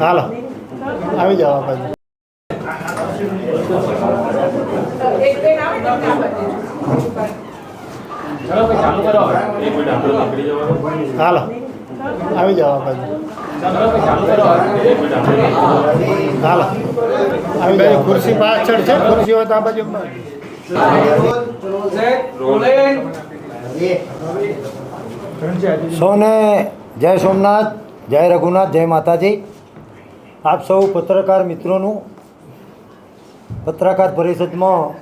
હાલો. આવી મિનિટ આપણે હાલો. આવી મિનિટ આપણે હાલો. આવી જાઓ. ખુરશી પાછળ છે. ખુરશી હોય તો આ બાજુ. સૌને જય સોમનાથ જય રઘુનાથ જય માતાજી. આપ સૌ પત્રકાર મિત્રોનું પત્રકાર પરિષદમાં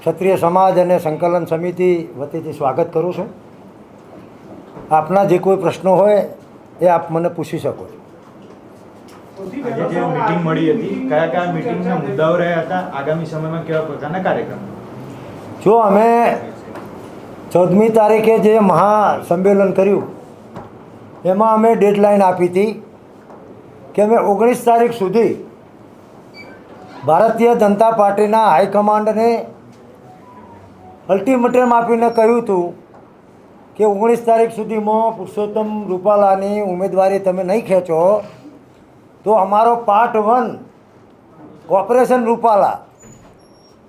ક્ષત્રિય સમાજ અને સંકલન સમિતિ વતીથી સ્વાગત કરું છું. આપના જે કોઈ પ્રશ્નો હોય એ આપ મને પૂછી શકો છો. આજે જે મીટિંગ મળી હતી કયા કયા મીટિંગના મુદ્દાઓ રહ્યા હતા આગામી સમયમાં કેવા પ્રકારના કાર્યક્રમ? જો અમે ચૌદમી તારીખે જે મહાસંમેલન કર્યું, એમાં અમે ડેડલાઇન આપી હતી કે અમે ઓગણીસ તારીખ સુધી ભારતીય જનતા પાર્ટીના હાઈકમાન્ડને અલ્ટિમેટમ આપીને કહ્યું હતું કે ઓગણીસ તારીખ સુધીમાં પુરુષોત્તમ રૂપાલાની ઉમેદવારી તમે નહીં ખેંચો, તો અમારો પાર્ટ વન ઓપરેશન રૂપાલા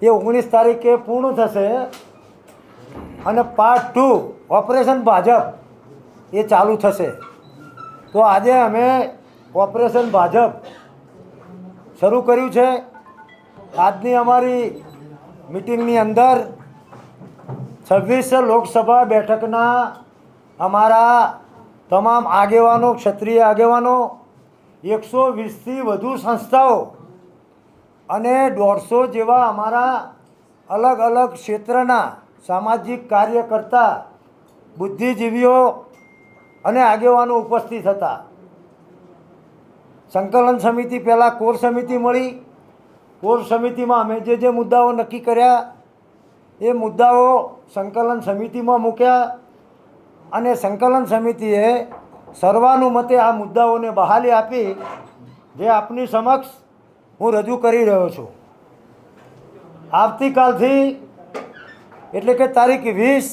એ ઓગણીસ તારીખે પૂર્ણ થશે અને પાર્ટ ટુ ઓપરેશન ભાજપ, એ ચાલુ થશે. તો આજે અમે ઓપરેશન ભાજપ શરૂ કર્યું છે. આજની અમારી મિટિંગની અંદર છવ્વીસ લોકસભા બેઠકના અમારા તમામ આગેવાનો, ક્ષત્રિય આગેવાનો, એકસો વીસથી વધુ સંસ્થાઓ અને દોઢસો જેવા અમારા અલગ અલગ ક્ષેત્રના સામાજિક કાર્ય કરતા બુદ્ધિજીવીઓ અને આગેવાનો ઉપસ્થિત હતા. સંકલન સમિતિ પહેલાં કોર સમિતિ મળી. કોર સમિતિમાં અમે જે જે મુદ્દાઓ નક્કી કર્યા, એ મુદ્દાઓ સંકલન સમિતિમાં મૂક્યા અને સંકલન સમિતિએ સર્વાનુમતે આ મુદ્દાઓને બહાલી આપી, જે આપની સમક્ષ હું રજૂ કરી રહ્યો છું. આવતીકાલથી એટલે કે તારીખ વીસ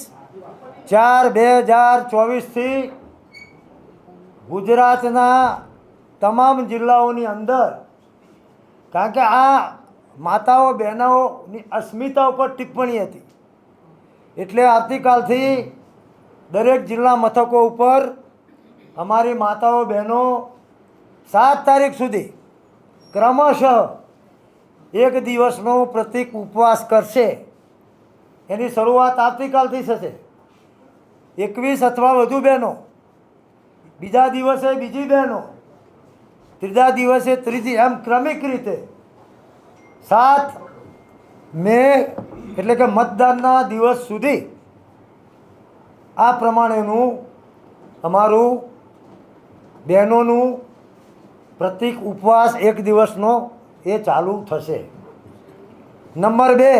ચાર બે હજાર ચોવીસથી ગુજરાતના તમામ જિલ્લાઓની અંદર કારણ કે આ માતાઓ, બહેનોની અસ્મિતા ઉપર ટિપ્પણી હતી. એટલે આવતીકાલથી દરેક જિલ્લા મથકો ઉપર અમારી માતાઓ, બહેનો સાત તારીખ સુધી ક્રમશઃ એક દિવસનો પ્રતિક ઉપવાસ કરશે. એની શરૂઆત આવતીકાલથી થશે. એકવીસ અથવા વધુ બહેનો. બીજા દિવસે બીજી બહેનો. ત્રીજા દિવસે ત્રીજી, એમ ક્રમિક રીતે. સાત મે એટલે કે મતદાનના દિવસ સુધી આ પ્રમાણેનું અમારું બહેનોનું પ્રતિક ઉપવાસ એક દિવસનો એ ચાલુ થશે. નંબર બે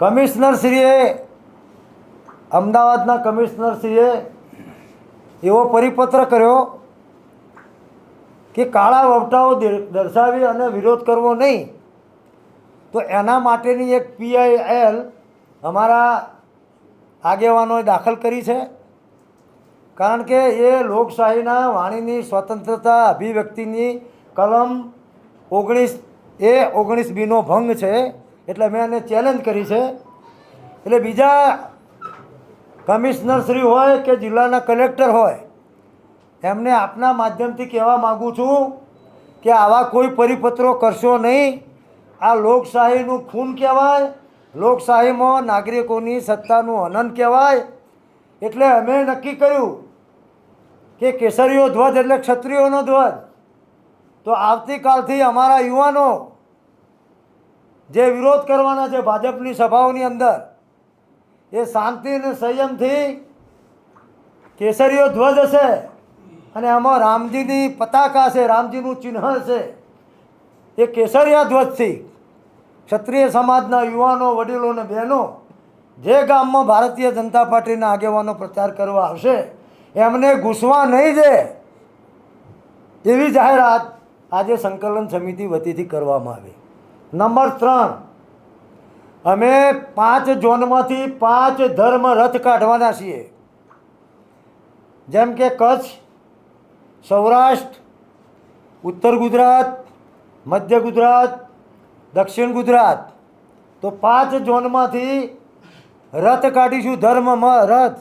કમિશનરશ્રીએ, અમદાવાદના કમિશનરશ્રીએ એવો પરિપત્ર કર્યો કે કાળા વપટાઓ દર- દર્શાવી અને વિરોધ કરવો નહીં. તો એના માટેની એક પીઆઈએલ અમારા આગેવાનોએ દાખલ કરી છે. કારણ કે એ લોકશાહીના વાણીની સ્વતંત્રતા અભિવ્યક્તિની કલમ ઓગણીસ, એ ઓગણીસ બીનો ભંગ છે. એટલે મેં એને ચેલેન્જ કરી છે. એટલે બીજા કમિશનરશ્રી હોય કે જિલ્લાના કલેક્ટર હોય, એમને આપના માધ્યમથી કહેવા માગું છું કે આવા કોઈ પરિપત્રો કરશો નહીં. આ લોકશાહીનું ખૂન કહેવાય, લોકશાહીમાં નાગરિકોની સત્તાનું હનન કહેવાય. એટલે અમે નક્કી કર્યું કે કેસરીઓ ધ્વજ એટલે ક્ષત્રિયોનો ધ્વજ. તો આવતીકાલથી અમારા યુવાનો જે વિરોધ કરવાના છે ભાજપની સભાઓની અંદર, એ શાંતિ અને સંયમથી કેસરીઓ ધ્વજ હશે અને આમાં રામજીની પતાકા છે રામજીનું ચિહ્ન છે એ કેસરિયા ધ્વજથી ક્ષત્રિય સમાજના યુવાનો, વડીલો અને બહેનો જે ગામમાં ભારતીય જનતા પાર્ટીના આગેવાનો પ્રચાર કરવા આવશે, એમને ઘૂસવા નહીં દે એવી જાહેરાત આજે સંકલન સમિતિ વતીથી કરવામાં આવી. નંબર ત્રણ. અમે પાંચ ઝોનમાંથી પાંચ ધર્મ રથ કાઢવાના છીએ. જેમ કે કચ્છ, સૌરાષ્ટ્ર, ઉત્તર ગુજરાત, મધ્ય ગુજરાત, દક્ષિણ ગુજરાત. તો પાંચ ઝોનમાંથી રથ કાઢીશું ધર્મમાં રથ.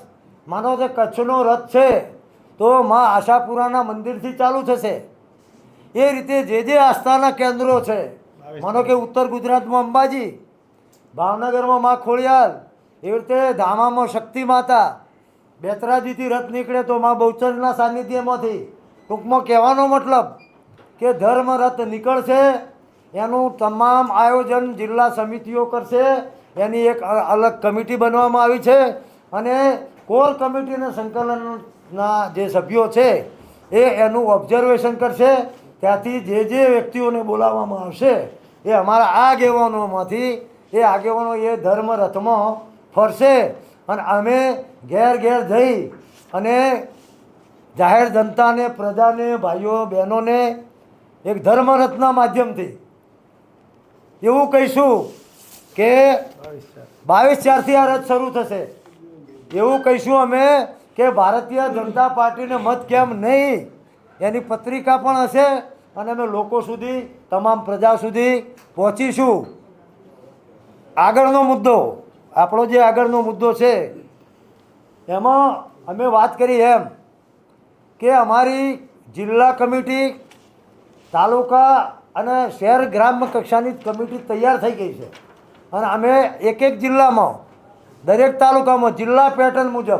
માનો કે કચ્છનો રથ છે, તો મા આશાપુરાના મંદિરથી ચાલુ થશે. એ રીતે જે જે આસ્થાના કેન્દ્રો છે માનો કે ઉત્તર ગુજરાતમાં અંબાજી ભાવનગરમાં મા ખોડિયાર એવી રીતે ધામામાં શક્તિ માતા બેતરાજીથી રથ નીકળે તો મા બહુચરના સાનિધ્યમાંથી. ટૂંકમાં કહેવાનો મતલબ કે ધર્મ રથ નીકળશે એનું તમામ આયોજન જિલ્લા સમિતિઓ કરશે એની એક અલગ કમિટી બનવામાં આવી છે અને કોર કમિટીના સંકલનના જે સભ્યો છે એ એનું ઓબ્ઝર્વેશન કરશે ત્યાંથી જે જે વ્યક્તિઓને બોલાવવામાં આવશે એ અમારા આગેવાનોમાંથી, એ આગેવાનો એ ધર્મ ફરશે અને અમે ઘેર ઘેર જઈ અને જાહેર જનતાને, પ્રજાને, ભાઈઓ, બહેનોને એક ધર્મરથના માધ્યમથી એવું કહીશું કે બાવીસ ચારથી આ રથ શરૂ થશે. એવું કહીશું અમે કે ભારતીય જનતા પાર્ટીને મત કેમ નહીં? એની પત્રિકા પણ હશે અને અમે લોકો સુધી તમામ પ્રજા સુધી પહોંચીશું. આગળનો મુદ્દો, આપણો જે આગળનો મુદ્દો છે, એમાં અમે વાત કરી એમ કે અમારી જિલ્લા કમિટી, તાલુકા અને શહેર ગ્રામ્ય કક્ષાની કમિટી તૈયાર થઈ ગઈ છે. અને અમે એક એક જિલ્લામાં, દરેક તાલુકામાં જિલ્લા પેટર્ન મુજબ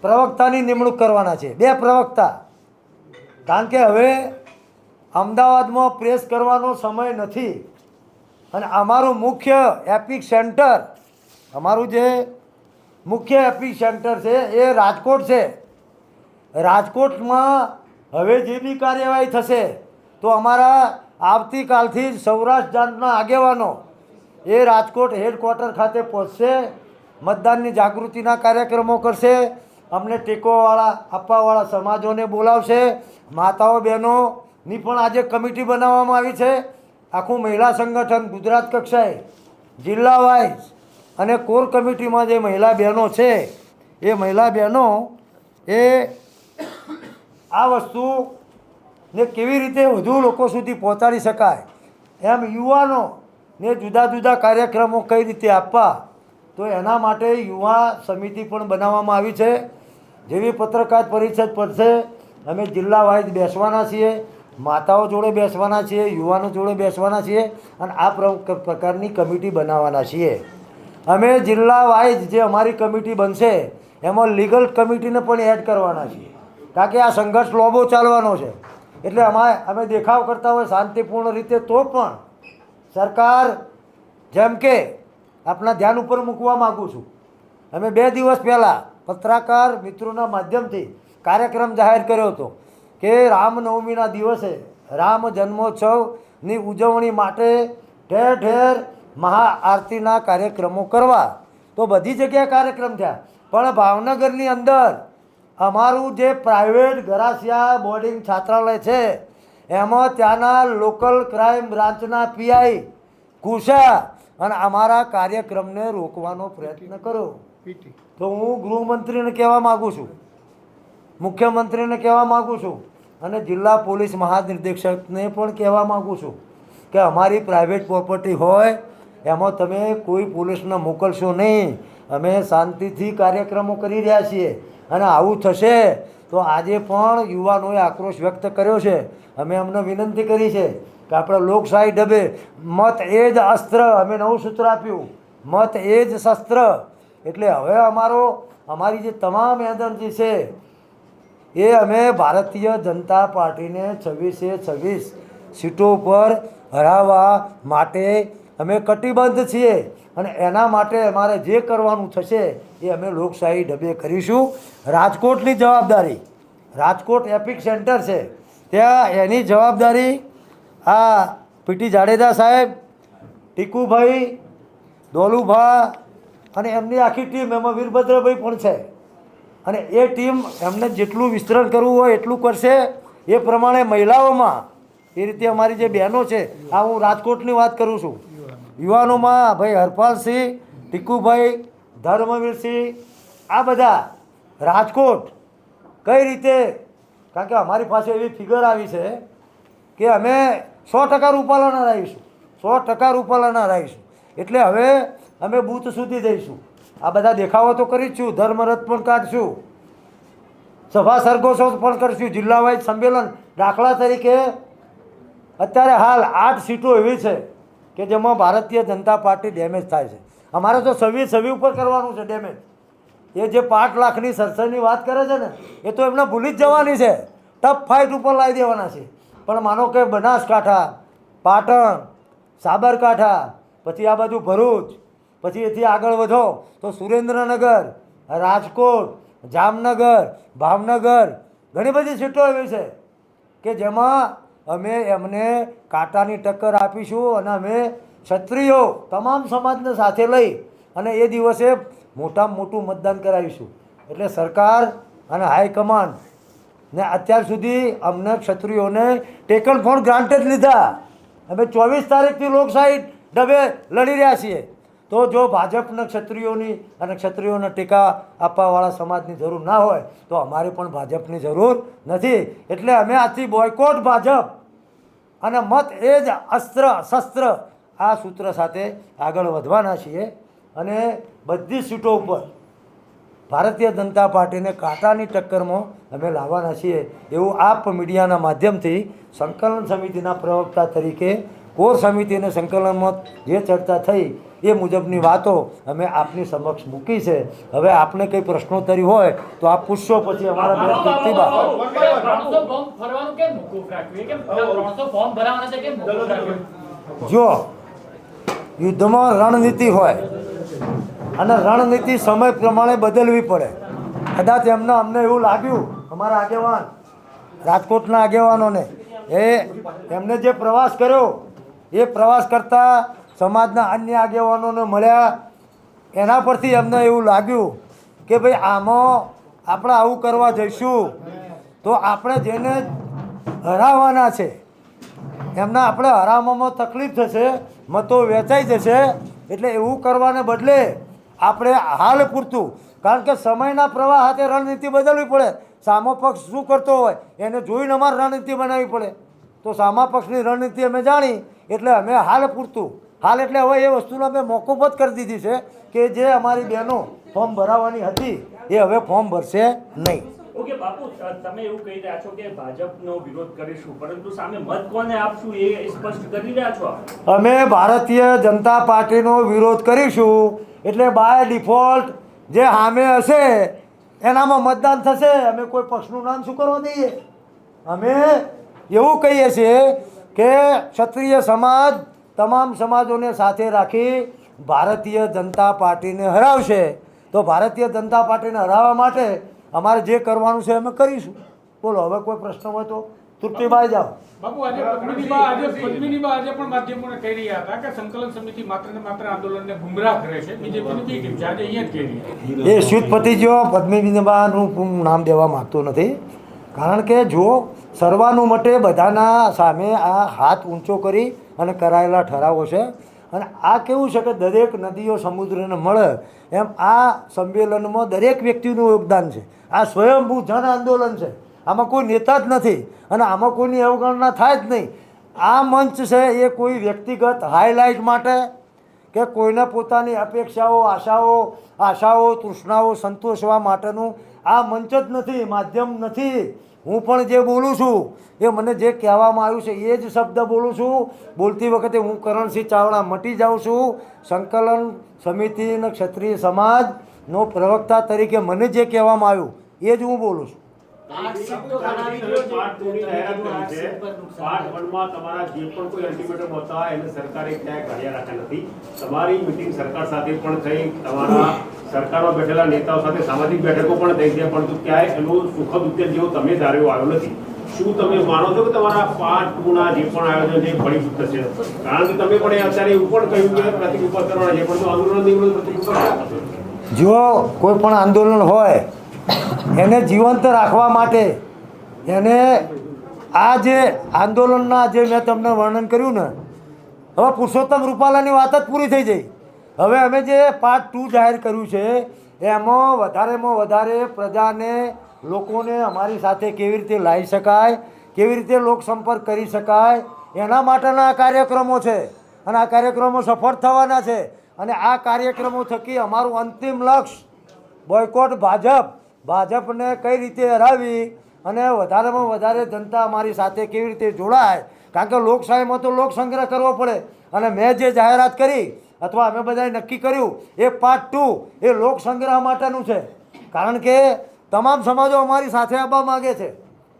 પ્રવક્તાની નિમણૂક કરવાના છે. બે પ્રવક્તા. કારણ કે હવે અમદાવાદમાં પ્રેસ કરવાનો સમય નથી. અને અમારું મુખ્ય એપિક સેન્ટર અમારું જે મુખ્ય એપિક સેન્ટર છે, એ રાજકોટ છે. રાજકોટમાં હવે જે બી કાર્યવાહી થશે, તો અમારા આવતીકાલથી જ સૌરાષ્ટ્ર જાતના આગેવાનો એ રાજકોટ હેડક્વાર્ટર ખાતે પહોંચશે, મતદાનની જાગૃતિના કાર્યક્રમો કરશે, અમને ટેકોવાળા, આપવાવાળા સમાજોને બોલાવશે, માતાઓ બહેનોની પણ આજે કમિટી બનાવવામાં આવી છે. આખું મહિલા સંગઠન ગુજરાત કક્ષાએ જિલ્લા વાઇઝ અને કોર કમિટીમાં જે મહિલા બહેનો છે, એ મહિલા બહેનો એ આ વસ્તુને કેવી રીતે વધુ લોકો સુધી પહોંચાડી શકાય એમ યુવાનો ને જુદા જુદા કાર્યક્રમો કઈ રીતે આપવા, તો એના માટે યુવા સમિતિ પણ બનાવવામાં આવી છે. જેવી પત્રકાર પરિષદ પડશે, અમે જિલ્લા વાઇઝ બેસવાના છીએ. માતાઓ જોડે બેસવાના છીએ, યુવાનો જોડે બેસવાના છીએ અને આ પ્ર- પ્રકારની કમિટી બનાવવાના છીએ. અમે જિલ્લા વાઇઝ જે અમારી કમિટી બનશે, એમાં લીગલ કમિટીને પણ એડ કરવાના છીએ. કારણ કે આ સંઘર્ષ લોબો ચાલવાનો છે. એટલે અમારે અમે દેખાવ કરતા હોય શાંતિપૂર્ણ રીતે, તો પણ સરકાર જેમ કે આપણા ધ્યાન ઉપર મૂકવા માગું છું. અમે બે દિવસ પહેલાં પત્રકાર મિત્રોના માધ્યમથી કાર્યક્રમ જાહેર કર્યો હતો. કે રામનવમીના દિવસે રામ જન્મોત્સવની ઉજવણી માટે ઠેર ઠેર મહાઆરતીના કાર્યક્રમો કરવા. તો બધી જગ્યાએ કાર્યક્રમ થયા. પણ ભાવનગરની અંદર અમારું જે પ્રાઇવેટ ગરાસિયા બોર્ડિંગ છાત્રાલય છે એમાં ત્યાંના લોકલ ક્રાઇમ બ્રાન્ચના પીઆઈ કુશા અને અમારા કાર્યક્રમને રોકવાનો પ્રયત્ન કર્યો. તો હું ગૃહમંત્રીને કહેવા માગું છું. મુખ્યમંત્રીને કહેવા માગું છું અને જિલ્લા પોલીસ મહાનિર્દેશકને પણ કહેવા માગું છું કે અમારી પ્રાઇવેટ પ્રોપર્ટી હોય, એમાં તમે કોઈ પોલીસને મોકલશો નહીં. અમે શાંતિથી કાર્યક્રમો કરી રહ્યા છીએ અને આવું થશે તો આજે પણ યુવાનોએ આક્રોશ વ્યક્ત કર્યો છે. અમે અમને વિનંતી કરી છે કે આપણે લોકશાહી ડબે, મત એ જ અસ્ત્ર, અમે નવું સૂત્ર આપ્યું. મત એ જ શસ્ત્ર. એટલે હવે અમારો, અમારી જે તમામ એનર્જી છે એ અમે ભારતીય જનતા પાર્ટીને છવ્વીસે છવ્વીસ સીટો પર હરાવવા માટે અમે કટિબદ્ધ છીએ અને એના માટે અમારે જે કરવાનું થશે એ અમે લોકશાહી ઢબે કરીશું. રાજકોટની જવાબદારી, રાજકોટ એપિક સેન્ટર છે. ત્યાં એની જવાબદારી આ પીટી જાડેજા સાહેબ, ટીકુભાઈ, દોલુભા અને એમની આખી ટીમ, એમાં વીરભદ્રભાઈ પણ છે. અને એ ટીમ એમને જેટલું વિસ્તરણ કરવું હોય, એટલું કરશે. એ પ્રમાણે મહિલાઓમાં, એ રીતે અમારી જે બહેનો છે, આ હું રાજકોટની વાત કરું છું. યુવાનોમાં ભાઈ હરપાલસિંહ, ટીકુભાઈ, ધર્મવીરસિંહ, આ બધા રાજકોટ કઈ રીતે, કારણ કે અમારી પાસે એવી ફિગર આવી છે કે અમે સો ટકા રૂપાલાના રહીશું. સો ટકા રૂપાલાના રહીશું. એટલે હવે અમે બૂથ સુધી જઈશું. આ બધા દેખાવો તો કરી જ છું, ધર્મરથ પણ કાઢશું સભા સરઘોષો પણ કરશું જિલ્લા સંમેલન દાખલા તરીકે. અત્યારે હાલ આઠ સીટો એવી છે કે જેમાં ભારતીય જનતા પાર્ટી ડેમેજ થાય છે. અમારે તો સવી સવી ઉપર કરવાનું છે ડેમેજ. એ જે પાંચ લાખની સરસરની વાત કરે છે ને, એ તો એમને ભૂલી જ જવાની છે. ટફ ફાઇટ ઉપર લાવી દેવાના છે. પણ માનો કે બનાસકાંઠા, પાટણ, સાબરકાંઠા, પછી આ બાજુ ભરૂચ પછી એથી આગળ વધો તો સુરેન્દ્રનગર, રાજકોટ, જામનગર, ભાવનગર, ઘણી બધી સીટો એવી છે કે જેમાં અમે એમને કાંટાની ટક્કર આપીશું અને અમે ક્ષત્રિયો તમામ સમાજને સાથે લઈ અને એ દિવસે મોટામાં મોટું મતદાન કરાવીશું. એટલે સરકાર અને હાઈકમાન્ડ ને અત્યાર સુધી અમને ક્ષત્રિયોને ટેકન ફોન ગ્રાન્ટેડ લીધા. અમે ચોવીસ તારીખથી લોકશાહી ડબે લડી રહ્યા છીએ. તો જો ભાજપના ક્ષત્રિયોની અને ક્ષત્રિયોને ટીકા આપવાવાળા સમાજની જરૂર ના હોય, તો અમારે પણ ભાજપની જરૂર નથી. એટલે અમે આજથી બોયકોટ ભાજપ. અને મત એ જ અસ્ત્ર, શસ્ત્ર આ સૂત્ર સાથે આગળ વધવાના છીએ. અને બધી સીટો ઉપર ભારતીય જનતા પાર્ટીને કાંટાની ટક્કરમાં અમે લાવવાના છીએ. એવું આપ મીડિયાના માધ્યમથી સંકલન સમિતિના પ્રવક્તા તરીકે કોર સમિતિને સંકલનમાં જે ચર્ચા થઈ એ મુજબની વાતો અમે આપની સમક્ષ મૂકી છે. હવે આપને કંઈ પ્રશ્નોત્તરી હોય તો આપ પૂછશો પછી અમારા બેન કીર્તિબા? જો યુદ્ધમાં રણનીતિ હોય અને રણનીતિ સમય પ્રમાણે બદલવી પડે. કદાચ એમને અમને એવું લાગ્યું અમારા આગેવાન રાજકોટના આગેવાનોને. એ એમને જે પ્રવાસ કર્યો એ પ્રવાસ કરતાં સમાજના અન્ય આગેવાનોને મળ્યા, એના પરથી એમને એવું લાગ્યું કે ભાઈ આમાં આપણે આવું કરવા જઈશું. તો આપણે જેને હરાવવાના છે, એમના આપણે હરાવવામાં તકલીફ થશે, મતો વેચાઈ જશે, એટલે એવું કરવાને બદલે આપણે હાલ પૂરતું. કારણ કે સમયના પ્રવાહ સાથે રણનીતિ બદલવી પડે. સામો પક્ષ શું કરતો હોય, એને જોઈને અમારે રણનીતિ બનાવવી પડે. તો સામા પક્ષની રણનીતિ અમે જાણી, એટલે અમે હાલ પૂરતું. હાલ એટલે હવે એ વસ્તુને અમે મોકૂફ જ કરી દીધી છે કે જે અમારી બહેનો ફોર્મ ભરાવવાની હતી એ હવે ફોર્મ ભરશે નહીં. ઓકે બાપુ તમે એવું કહી રહ્યા છો કે ભાજપનો વિરોધ કરીશું પરંતુ સામે મત કોને આપશું એ સ્પષ્ટ કરી રહ્યા છો અમે ભારતીય જનતા પાર્ટીનો વિરોધ કરીશું એટલે બાય ડિફોલ્ટ જે સામે હશે એનામાં મતદાન થશે અમે કોઈ પક્ષનું નામ શું કરવા દઈએ? અમે એવું કહીએ છીએ કે ક્ષત્રિય સમાજ તમામ સમાજોને સાથે રાખી ભારતીય જનતા પાર્ટીને હરાવશે. તો ભારતીય જનતા પાર્ટીને હરાવવા માટે અમારે જે કરવાનું છે અમે કરીશું. બોલો હવે કોઈ પ્રશ્ન હોય તો તૃપ્તિભાઈ જાઓ. બાપુ આજે પદ્મિનીબા આજે પદ્મિનીબા આજે પણ માધ્યમોને કહી રહ્યા હતા કે સંકલન સમિતિ માત્ર ને માત્ર આંદોલનને ગુમરાહ કરે છે. બીજેપીની બી ટીમ છે આજે અહીંયા જ કહી રહી. એ શ્યુતપતિ જો પદ્મિનીબાનું નામ દેવા માગતો નથી. કારણ કે જો સર્વાનુમટે બધાના સામે આ હાથ ઊંચો કરી અને કરાયેલા ઠરાવો છે. અને આ કેવું છે કે દરેક નદીઓ સમુદ્રને મળે એમ આ સંમેલનમાં દરેક વ્યક્તિનું યોગદાન છે. આ સ્વયંભૂ જન આંદોલન છે. આમાં કોઈ નેતા જ નથી અને આમાં કોઈની અવગણના થાય જ નહીં. આ મંચ છે એ કોઈ વ્યક્તિગત હાઇલાઇટ માટે કે કોઈને પોતાની અપેક્ષાઓ, આશાઓ આશાઓ, તૃષ્ણાઓ સંતોષવા માટેનું આ મંચ જ નથી, માધ્યમ નથી. હું પણ જે બોલું છું, એ મને જે કહેવામાં આવ્યું છે, એ જ શબ્દ બોલું છું. બોલતી વખતે હું કરણસિંહ ચાવડા મટી જાઉં છું. સંકલન સમિતિ અને ક્ષત્રિય સમાજનો પ્રવક્તા તરીકે મને જે કહેવામાં આવ્યું, એ જ હું બોલું છું. તમારા જે પણ કોઈ અલ્ટિમેટમ હતા એને સરકારે ક્યાંય કાઢ્યા રાખ્યા નથી. તમારી મિટિંગ સરકાર સાથે પણ થઈ તમારા સરકારમાં બેઠેલા નેતાઓ સાથે સામાજિક બેઠકો પણ થઈ છે પરંતુ ક્યાંય એનો સુખદ ઉકેલ જેવો તમે ધાર્યો આવ્યો નથી. શું તમે માનો છો કે તમારા પાર્ટ ટુના જે પણ આયોજન છે ફળીભૂત થશે કારણ કે તમે પણ અત્યારે એવું પણ કહ્યું કે પ્રતિક ઉપર કરવાના છે પણ આંદોલન નિવૃત્ત પ્રતિક ઉપર જો કોઈ પણ આંદોલન હોય એને જીવંત રાખવા માટે એને આ જે આંદોલનના જે મેં તમને વર્ણન કર્યું ને, હવે પુરુષોત્તમ રૂપાલાની વાત જ પૂરી થઈ જઈ હવે અમે જે પાર્ટ ટુ જાહેર કર્યું છે, એમાં વધારેમાં વધારે પ્રજાને લોકોને અમારી સાથે કેવી રીતે લાવી શકાય, કેવી રીતે લોકસંપર્ક કરી શકાય, એના માટેના કાર્યક્રમો છે. અને આ કાર્યક્રમો સફળ થવાના છે. અને આ કાર્યક્રમો થકી અમારું અંતિમ લક્ષ્ય બોયકોટ ભાજપ ભાજપને કઈ રીતે હરાવી અને વધારેમાં વધારે જનતા અમારી સાથે કેવી રીતે જોડાય? કારણ કે લોકશાહીમાં તો લોક સંગ્રહ કરવો પડે. અને મેં જે જાહેરાત કરી, અથવા અમે બધાએ નક્કી કર્યું, એ પાર્ટ ટુ એ લોક સંગ્રહ માટેનું છે. કારણ કે તમામ સમાજો અમારી સાથે આવવા માગે છે.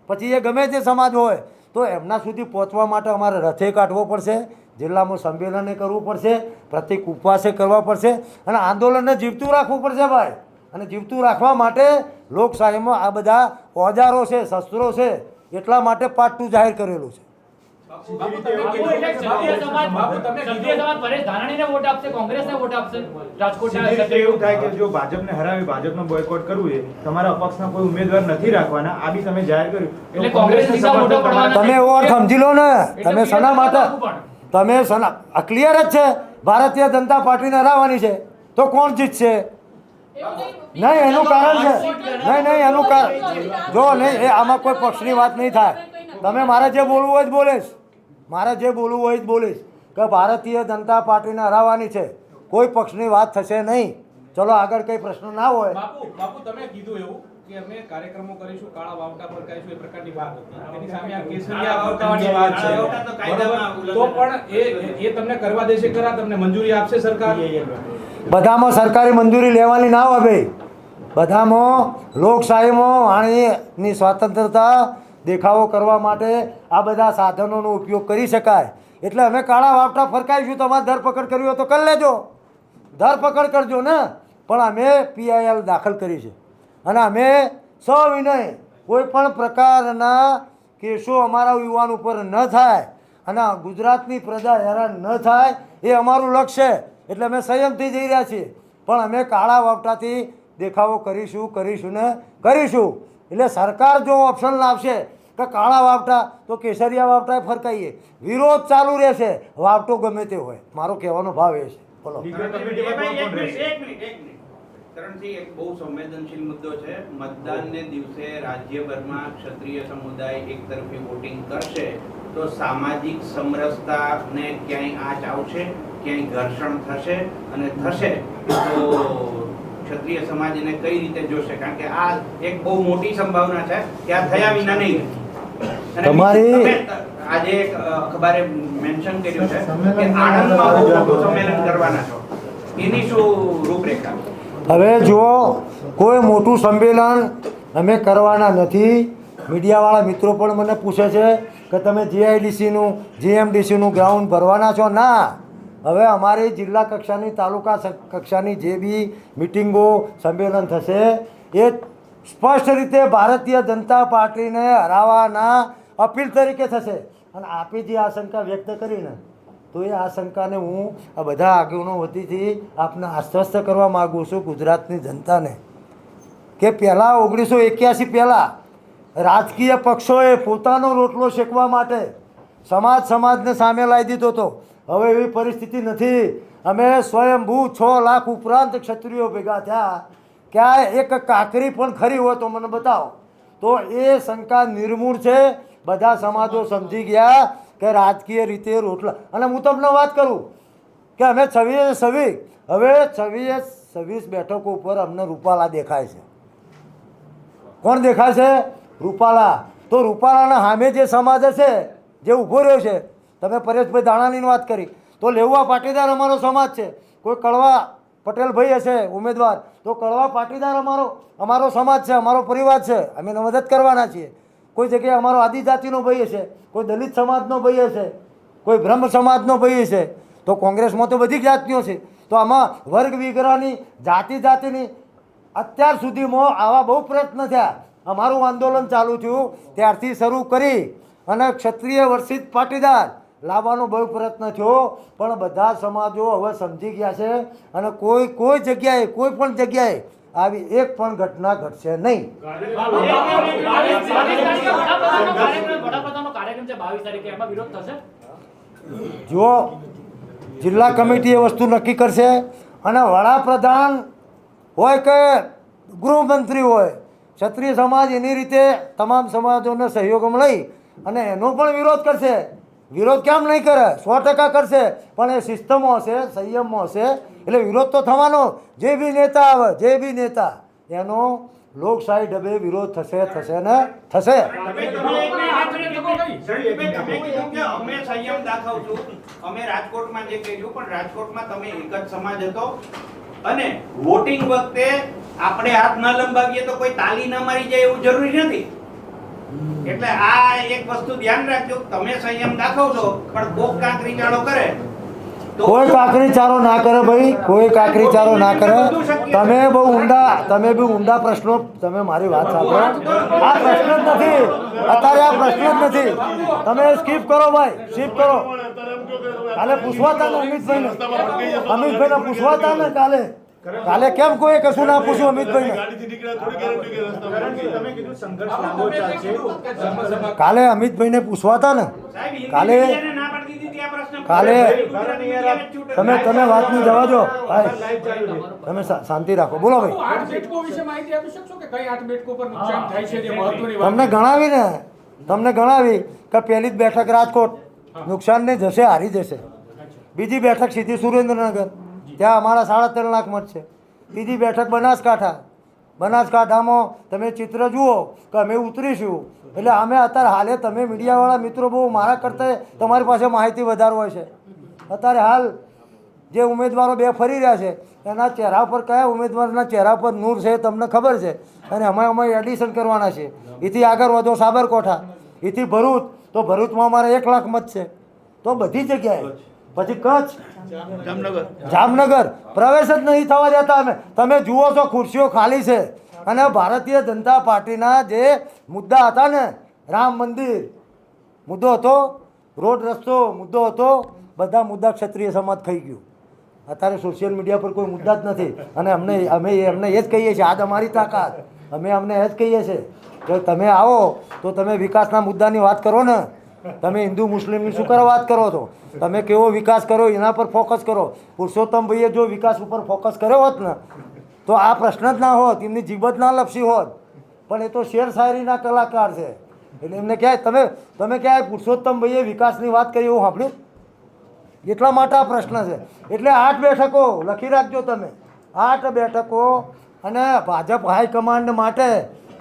પછી એ ગમે તે સમાજ હોય, તો એમના સુધી પહોંચવા માટે અમારે રથે કાઢવો પડશે, જિલ્લામાં સંમેલને કરવું પડશે, પ્રતિક ઉપવાસે કરવા પડશે, અને આંદોલનને જીવતું રાખવું પડશે ભાઈ. અને જીવતું રાખવા માટે લોકશાહીમાં આ બધા ઓજારો છે શસ્ત્રો છે એટલા માટે પાર્ટ ટુ જાહેર કરેલું છે. તમે બાપુ કીધું એટલે ક્ષત્રિય સમાજ બાપુ તમે ક્ષત્રિય કીધું. સમાજ પરેશ ધાનાણીને વોટ આપશે કોંગ્રેસને વોટ આપશે રાજકોટના સીધી રીતે ક્ષત્રિય એવું થાય કે જો ભાજપને હરાવી ભાજપનો બોયકોટ કરવું છે તમારા અપક્ષના કોઈ ઉમેદવાર નથી રાખવાના આ બી તમે જાહેર કર્યું. તો એટલે કોંગ્રેસ કોંગ્રેસને દિશા મોટો સમર્થન તમારા- પડવાના તમે એવો અર્થ સમજી લો ને. તમે શના માટે તમે શના આ ક્લિયર જ છે. ભારતીય જનતા પાર્ટીને હરાવવાની છે. તો કોણ જીતશે? નહીં, એનું કારણ છે. નહીં નહીં, એનું કારણ. જો નહીં, એ આમાં કોઈ પક્ષની વાત નહીં થાય. તમે મારે જે બોલવું હોય જ બોલીશ. મારે જે બોલવું હોય જ બોલીશ કે ભારતીય જનતા પાર્ટીને હરાવવાની છે. કોઈ પક્ષની વાત થશે નહીં. ચલો આગળ કંઈ પ્રશ્ન ના હોય. બાપુ બાપુ, તમે કીધું એવું. કે અમે કાર્યક્રમો કરીશું કાળા વાવટા પર કરીશું એ પ્રકારની વાત હતી. એની સામે આ કેસરિયા વાવટાની વાત છે. બરોબર? તો પણ એ એ તમને કરવા દેશે ખરા? તમને મંજૂરી આપશે સરકાર? બધામાં સરકારી મંજૂરી લેવાની ના હોય ભાઈ. બધામાં લોકશાહીમાં વાણીની સ્વતંત્રતા દેખાવો કરવા માટે આ બધા સાધનોનો ઉપયોગ કરી શકાય. એટલે અમે કાળા વાવટા ફરકાઈશું તમારે ધરપકડ કરવી હોય તો કરી લેજો. ધરપકડ કરજો ને. પણ અમે પીઆઈએલ દાખલ કરી છે. અને અમે સવિનય કોઈ પણ પ્રકારના કેસો અમારા યુવાન ઉપર ન થાય અને ગુજરાતની પ્રજા હેરાન ન થાય એ અમારું લક્ષ્ય એટલે અમે સંયમથી જઈ રહ્યા છીએ. પણ અમે કાળા વાવટાથી દેખાવો કરીશું કરીશું ને કરીશું. એટલે સરકાર જો ઓપ્શન લાવશે કે કાળા વાવટા તો કેસરિયા વાવટા ફરકાઈએ. વિરોધ ચાલુ રહેશે. વાવટો ગમે તે હોય. મારો કહેવાનો ભાવ એ છે. બોલો. કરણસિંહ એક બહુ સંવેદનશીલ મુદ્દો છે. મતદાનને દિવસે રાજ્યભરમાં ક્ષત્રિય સમુદાય એક તરફી વોટિંગ કરશે તો સામાજિક સમરસતાને ક્યાંય આંચ આવશે? ક્યાંય ઘર્ષણ થશે? અને થશે તો ક્ષત્રિય સમાજ એને કઈ રીતે જોશે? કારણ કે આ એક બહુ મોટી સંભાવના છે કે આ થયા વિના નહીં. તમારી- આજે એક અખબારે મેન્શન કર્યું છે કે આણંદમાં બહુ મોટું સંમેલન કરવાના છો. એની શું રૂપરેખા? હવે જુઓ કોઈ મોટું સંમેલન અમે કરવાના નથી, મીડિયાવાળા મિત્રો પણ મને પૂછે છે કે તમે જીઆઈડીસીનું જીએમડીસીનું ગ્રાઉન્ડ ભરવાના છો? ના. હવે અમારી જિલ્લા કક્ષાની, તાલુકા કક્ષાની જે બી મિટિંગો, સંમેલન થશે, એ સ્પષ્ટ રીતે ભારતીય જનતા પાર્ટીને હરાવવાના અપીલ તરીકે થશે. અને આપે જે આશંકા વ્યક્ત કરીને તો એ આશંકાને હું આ બધા આગેવાનો વતીથી આપને આશ્વસ્ત કરવા માગું છું ગુજરાતની જનતાને કે પહેલાં ઓગણીસો એક્યાસી પહેલાં રાજકીય પક્ષોએ પોતાનો રોટલો શેકવા માટે સમાજ સમાજને સામે લાવી દીધો હતો. હવે એવી પરિસ્થિતિ નથી. અમે સ્વયંભૂ છ લાખ ઉપરાંત ક્ષત્રિયો ભેગા થયા. કે આ એક કાકરી પણ ખરી હોય તો મને બતાવો. તો એ શંકા નિર્મૂળ છે. બધા સમાજો સમજી ગયા. કે રાજકીય રીતે રોટલા. અને હું તમને વાત કરું કે અમે છવ્વીસ છવ્વીસ, હવે છવ્વીસ છવ્વીસ બેઠકો ઉપર અમને રૂપાલા દેખાય છે. કોણ દેખાય છે? રૂપાલા. તો રૂપાલાના સામે જે સમાજ છે જે ઊભો રહ્યો છે, તમે પરેશભાઈ દાણાની વાત કરી, તો લેવા પાટીદાર અમારો સમાજ છે. કોઈ કડવા પટેલભાઈ હશે, ઉમેદવાર, તો કડવા પાટીદાર અમારો અમારો સમાજ છે, અમારો પરિવાર છે. અમે મદદ કરવાના છીએ. કોઈ જગ્યાએ અમારો આદિજાતિનો ભાઈ હશે, કોઈ દલિત સમાજનો ભાઈ હશે, કોઈ બ્રહ્મ સમાજનો ભાઈ હશે, તો કોંગ્રેસમાં તો બધી જાતિઓ છે. તો આમાં વર્ગ વિગ્રહની, જાતિ જાતિની અત્યાર સુધીમાં આવા બહુ પ્રયત્ન થયા. અમારું આંદોલન ચાલુ થયું, ત્યારથી શરૂ કરી અને ક્ષત્રિય વર્ષિત પાટીદાર લાવવાનો બહુ પ્રયત્ન થયો. પણ બધા સમાજો હવે સમજી ગયા છે અને કોઈ કોઈ જગ્યાએ, કોઈ પણ જગ્યાએ આવી એક પણ ઘટના ઘટશે નહીં. જો જિલ્લા કમિટી એ વસ્તુ નક્કી કરશે અને વડાપ્રધાન હોય કે ગૃહમંત્રી હોય, ક્ષત્રિય સમાજ એની રીતે તમામ સમાજોને સહયોગમાં લઈ અને એનો પણ વિરોધ કરશે. વિરોધ કેમ નહીં કરે? સો ટકા કરશે. પણ એ સિસ્ટમો હશે, સંયમો હશે એટલે વિરોધ તો થવાનો. જે બી નેતા આવે જે બી નેતા એનો લોકશાહી ઢબે વિરોધ થશે થશે ને થશે. તમે કીધું કે અમે સંયમ દાખવશું. અમે રાજકોટમાં જે કહ્યું પણ રાજકોટમાં તમે એક જ સમાજ હતો. અને વોટિંગ વખતે આપણે હાથ ન લંબાવીએ તો કોઈ તાલી ન મારી જાય એવું જરૂરી નથી. એટલે આ એક વસ્તુ ધ્યાન રાખજો. તમે સંયમ દાખવશો પણ કોક કાંક ચાળો કરે. કોઈ કાકરી ચારો ના કરે ભાઈ કોઈ કાકરી ચારો ના કરે. તમે બહુ ઊંડા તમે બી ઊંડા પ્રશ્નો તમે મારી વાત સાંભળો. આ પ્રશ્ન જ નથી. અત્યારે આ પ્રશ્ન જ નથી. તમે સ્કીપ કરો ભાઈ સ્કીપ કરો. કાલે પૂછવા હતા ને અમિતભાઈને અમિતભાઈને પૂછવા હતા ને કાલે. કાલે કેમ કોઈ કશું ના પૂછ્યું અમિતભાઈને? કાલે અમિતભાઈ કીધું સંઘર્ષ લાંબો ચાલશે. કાલે અમિતભાઈને પૂછવા હતા ને? કાલે મીડિયાને ના પાડી દીધી હતી આ પ્રશ્ન. કાલે તમે તમે વાતની જવા દો. ભાઈ તમે શાંતિ રાખો. બોલો ભાઈ. આઠ બેઠકો વિશે માહિતી આપી શકશો કે કઈ આઠ બેઠકો પર નુકસાન થાય છે જે મહત્વની વાત તમને ગણાવી ને? તમને ગણાવી કે પહેલી જ બેઠક રાજકોટ. નુકસાન નહીં જશે હારી જશે. બીજી બેઠક સીધી સુરેન્દ્રનગર. ત્યાં અમારા સાડા ત્રણ લાખ મત છે. બીજી બેઠક બનાસકાંઠા. બનાસકાંઠામાં તમે ચિત્ર જુઓ કે અમે ઉતરીશું. એટલે અમે અત્યારે હાલે, તમે મીડિયાવાળા મિત્રો બહુ મારા કરતાં તમારી પાસે માહિતી વધારે હોય છે. અત્યારે હાલ જે ઉમેદવારો બે ફરી રહ્યા છે, એના ચહેરા પર કયા ઉમેદવારના ચહેરા પર નૂર છે તમને ખબર છે? અને અમે અમે એડિશન કરવાના છે. એથી આગળ વધો સાબરકોઠા. એથી ભરૂચ. તો ભરૂચમાં અમારે એક લાખ મત છે. તો બધી જગ્યાએ પછી કચ્છ? જામનગર. પ્રવેશ જ નહીં થવા દેતા અમે. તમે જુઓ છો ખુરશીઓ ખાલી છે. અને ભારતીય જનતા પાર્ટીના જે મુદ્દા હતા ને રામ મંદિર મુદ્દો હતો રોડ રસ્તો મુદ્દો હતો બધા મુદ્દા ક્ષત્રિય સમાજ ખાઈ ગયું. અત્યારે સોશિયલ મીડિયા પર કોઈ મુદ્દા જ નથી. અને અમને અમે અમને એ જ કહીએ છીએ આજ અમારી તાકાત. અમે અમને એ જ કહીએ છીએ. કે તમે આવો તો તમે વિકાસના મુદ્દાની વાત કરો ને તમે હિન્દુ મુસ્લિમની શું કરવા વાત કરો છો? તમે કેવો વિકાસ કરો એના પર ફોકસ કરો. પુરુષોત્તમભાઈએ જો વિકાસ ઉપર ફોકસ કર્યો હોત ને, તો આ પ્રશ્ન જ ના હોત, એમની જીબત ના લપસી હોત. પણ એ તો શેર શાયરીના કલાકાર છે. એટલે એમને ક્યાંય, તમે તમે ક્યાંય પુરુષોત્તમભાઈએ વિકાસની વાત કરી એવું સાંભળ્યું? એટલા માટે આ પ્રશ્ન છે. એટલે આઠ બેઠકો, લખી રાખજો તમે. આઠ બેઠકો અને ભાજપ હાઈકમાન્ડ માટે,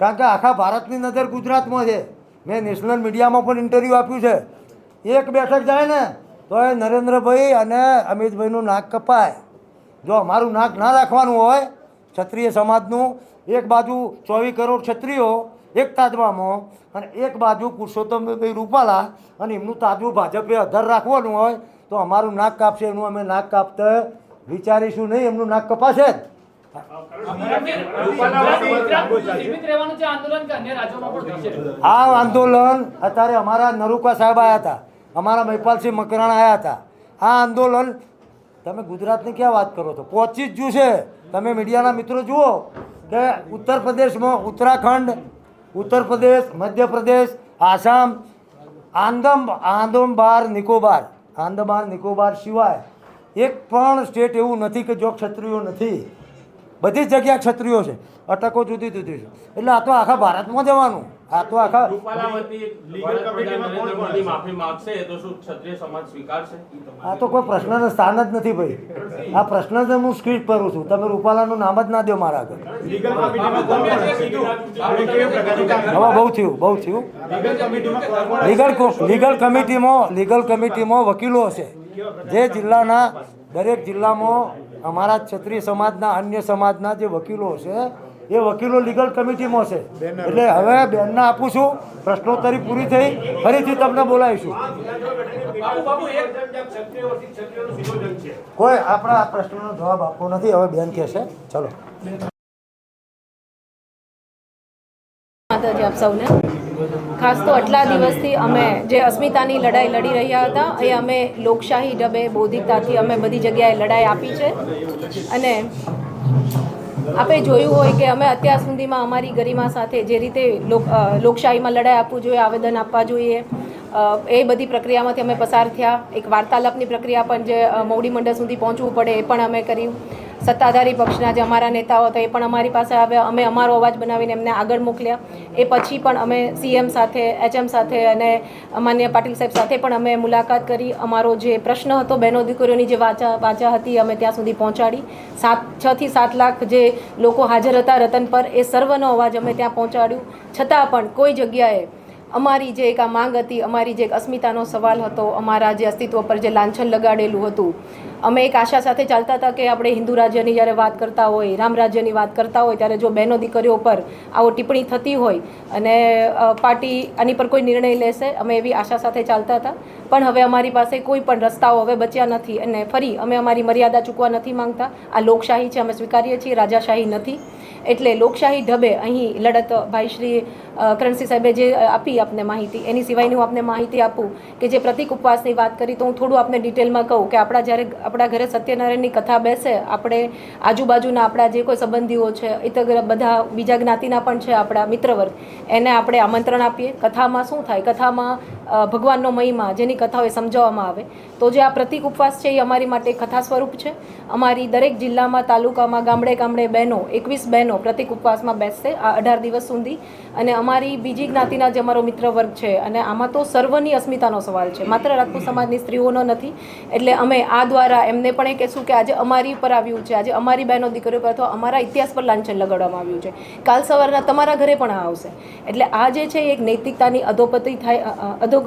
કારણ કે આખા ભારતની નજર ગુજરાતમાં છે. મેં નેશનલ મીડિયામાં પણ ઇન્ટરવ્યૂ આપ્યું છે. એક બેઠક જાય ને, તો એ નરેન્દ્રભાઈ અને અમિતભાઈનું નાક કપાય. જો અમારું નાક ના રાખવાનું હોય, ક્ષત્રિય સમાજનું, એક બાજુ ચોવીસ કરોડ ક્ષત્રિયો એક તાજવામાં અને એક બાજુ પુરુષોત્તમભાઈ રૂપાલા અને એમનું તાજવું ભાજપે અધર રાખવાનું હોય, તો અમારું નાક કાપશે, એનું અમે નાક કાપતા વિચારીશું નહીં, એમનું નાક કપાશે જ. આ આંદોલન અત્યારે અમારા નરુકા સાહેબ આવ્યા હતા. અમારા મહિપાલસિંહ મકરાણા આવ્યા હતા. આ આંદોલન, તમે ગુજરાતની ક્યાં વાત કરો છો? પહોંચી જ છે. તમે મીડિયાના મિત્રો જુઓ કે ઉત્તર પ્રદેશમાં ઉત્તરાખંડ ઉત્તર પ્રદેશ મધ્યપ્રદેશ, આસામ, આંદમ, આંદમબાર, નિકોબાર. આંદમાન નિકોબાર સિવાય એક પણ સ્ટેટ એવું નથી કે જો ક્ષત્રિયો નથી. બધી જ જગ્યા ક્ષત્રિયો છે. અટકો જુદી જુદી છે. એટલે આ તો આખા ભારતમાં જવાનું. આ તો આખા માફી માંગશે તો શું ક્ષત્રિય સમાજ સ્વીકારશે? આ તો કોઈ પ્રશ્નનો સ્થાન જ નથી ભાઈ. આ પ્રશ્ન જ હું સ્ક્રીટ કરું છું. તમે રૂપાલાનું નામ જ ના દો મારા આગળ. હવે બહુ થયું બહુ થયું. લીગલ કમિટીમાં કોણ કોણ લીગલ કો- લીગલ કમિટીમાં લીગલ કમિટીમાં વકીલો હશે. જે જિલ્લાના દરેક જિલ્લામાં અમારા ક્ષત્રિય સમાજના અન્ય સમાજના જે વકીલો છે એ વકીલો લીગલ કમિટીમાં છે એટલે હવે બેનને આપું છું પ્રશ્નોત્તરી પૂરી થઈ ફરીથી તમને બોલાવીશું. કોઈ આપણા આ પ્રશ્નનો જવાબ આપવો નથી હવે બેન કહેશે ચલો. માતાજી આપ સૌને. ખાસ તો આટલા દિવસથી અમે જે અસ્મિતાની લડાઈ લડી રહ્યા હતા, એ અમે લોકશાહી ઢબે બૌદ્ધિકતાથી અમે બધી જગ્યાએ લડાઈ આપી છે. અને આપણે જોયું હોય કે અમે અત્યાર સુધીમાં અમારી ગરિમા સાથે જે રીતે લોક લોકશાહીમાં લડાઈ આપવું જોઈએ, આવેદન આપવા જોઈએ એ બધી પ્રક્રિયામાંથી અમે પસાર થયા. એક વાર્તાલાપની પ્રક્રિયા પણ જે મોવડી મંડળ સુધી પહોંચવું પડે એ પણ અમે કર્યું. સત્તાધારી પક્ષના જે અમારા નેતાઓ હતા એ પણ અમારી પાસે આવ્યા. અમે અમારો અવાજ બનાવીને એમને આગળ મોકલ્યા. એ પછી પણ અમે સીએમ સાથે, એચએમ સાથે અને માન્ય પાટીલ સાહેબ સાથે પણ અમે મુલાકાત કરી. અમારો જે પ્રશ્ન હતો, બહેનો દીકરીઓની જે વાચા વાચા હતી, અમે ત્યાં સુધી પહોંચાડી. સાત છથી સાત લાખ જે લોકો હાજર હતા રતન પર, એ સર્વનો અવાજ અમે ત્યાં પહોંચાડ્યું. છતાં પણ કોઈ જગ્યાએ અમારી જે એક આ માંગ હતી, અમારી જે એક અસ્મિતાનો સવાલ હતો, અમારા જે અસ્તિત્વ પર જે લાંછન લગાડેલું હતું અમે એક આશા સાથે ચાલતા હતા કે આપણે હિન્દુ રાજ્યની જ્યારે વાત કરતા હોય, રામ રાજ્યની વાત કરતા હોય, ત્યારે જો બહેનો દીકરીઓ પર આવો ટિપ્પણી થતી હોય અને પાર્ટી આની પર કોઈ નિર્ણય લેશે, અમે એવી આશા સાથે ચાલતા હતા. પણ હવે અમારી પાસે કોઈ પણ રસ્તાઓ હવે બચ્યા નથી અને ફરી અમે અમારી મર્યાદા ચૂકવા નથી માંગતા. આ લોકશાહી છે, અમે સ્વીકારીએ છીએ, રાજાશાહી નથી. એટલે લોકશાહી ઢબે અહીં લડત ભાઈ શ્રી કરણસિંહ સાહેબે જે આપી આપને માહિતી, એની સિવાયની હું આપને માહિતી આપું કે જે પ્રતિક ઉપવાસની વાત કરી તો હું થોડું આપને ડિટેલમાં કહું કે આપણા જ્યારે આપણા ઘરે સત્યનારાયણની કથા બેસે, આપણે આજુબાજુના આપણા જે કોઈ સંબંધીઓ છે ઇતર બધા બીજા જ્ઞાતિના પણ છે આપણા મિત્રવર્ગ, એને આપણે આમંત્રણ આપીએ, કથામાં શું થાય? કથામાં ભગવાનનો મહિમા, જેની કથાઓ એ સમજાવવામાં આવે. તો જે આ પ્રતિક ઉપવાસ છે એ અમારી માટે કથા સ્વરૂપ છે. અમારી દરેક જિલ્લામાં, તાલુકામાં, ગામડે ગામડે બહેનો, એકવીસ બહેનો પ્રતિક ઉપવાસમાં બેસશે આ અઢાર દિવસ સુધી. અને અમારી બીજી જ્ઞાતિના જે અમારો મિત્ર વર્ગ છે, અને આમાં તો સર્વની અસ્મિતાનો સવાલ છે. માત્ર રાજપૂત સમાજની સ્ત્રીઓનો નથી. એટલે અમે આ દ્વારા એમને પણ એ કહેશું કે આજે અમારી ઉપર આવ્યું છે, આજે અમારી બહેનો દીકરીઓ પર અથવા અમારા ઇતિહાસ પર લાંછન લગાડવામાં આવ્યું છે. કાલ સવારના તમારા ઘરે પણ આવશે. એટલે આ જે છે એક નૈતિકતાની અધોપતિ થાય અધો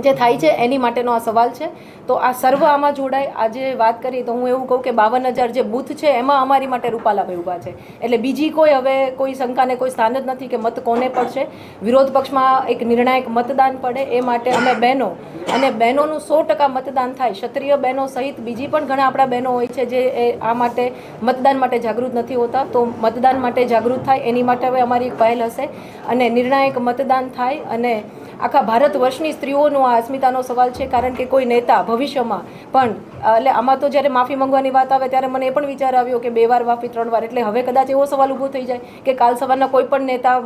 જે થાય છે, એની માટેનો આ સવાલ છે. તો આ સર્વ આમાં જોડાય. આજે વાત કરીએ તો હું એવું કહું કે બાવન હજાર જે બૂથ છે, એમાં અમારી માટે રૂપાલાભાઈ ઊભા છે. એટલે બીજી કોઈ હવે કોઈ શંકાને કોઈ સ્થાન જ નથી કે મત કોને પડશે. વિરોધ પક્ષમાં એક નિર્ણાયક મતદાન પડે એ માટે અમે બહેનો અને બહેનોનું સો ટકા મતદાન થાય. ક્ષત્રિય બહેનો સહિત બીજી પણ ઘણા આપણા બહેનો હોય છે જે એ આ માટે મતદાન માટે જાગૃત નથી હોતા. તો મતદાન માટે જાગૃત થાય એની માટે હવે અમારી એક પહેલ હશે. અને નિર્ણાયક મતદાન થાય અને આખા ભારત વર્ષની સ્ત્રીઓનો આ અસ્મિતાનો સવાલ છે, કારણ કે કોઈ નેતા ભવિષ્યમાં પણ, એટલે આમાં તો જ્યારે માફી માંગવાની વાત આવે ત્યારે મને એ પણ વિચાર આવ્યો કે બે વાર માફી, ત્રણ વાર, એટલે હવે કદાચ એવો સવાલ ઊભો થઈ જાય કે કાલ સવારના કોઈ પણ નેતા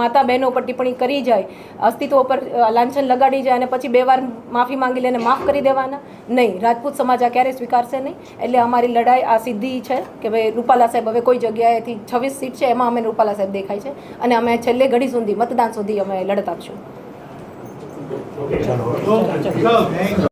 માતા બહેનો પર ટિપ્પણી કરી જાય, અસ્તિત્વ પર લાંછન લગાડી જાય અને પછી બે વાર માફી માંગી લઈને માફ કરી દેવાના? નહીં, રાજપૂત સમાજ આ ક્યારેય સ્વીકારશે નહીં. એટલે અમારી લડાઈ આ સિદ્ધિ છે કે ભાઈ રૂપાલા સાહેબ હવે કોઈ જગ્યાએથી છવ્વીસ સીટ છે, એમાં અમે રૂપાલા સાહેબ દેખાય છે. અને અમે છેલ્લે ઘડી સુધી, મતદાન સુધી અમે લડત આપશું Okay. So,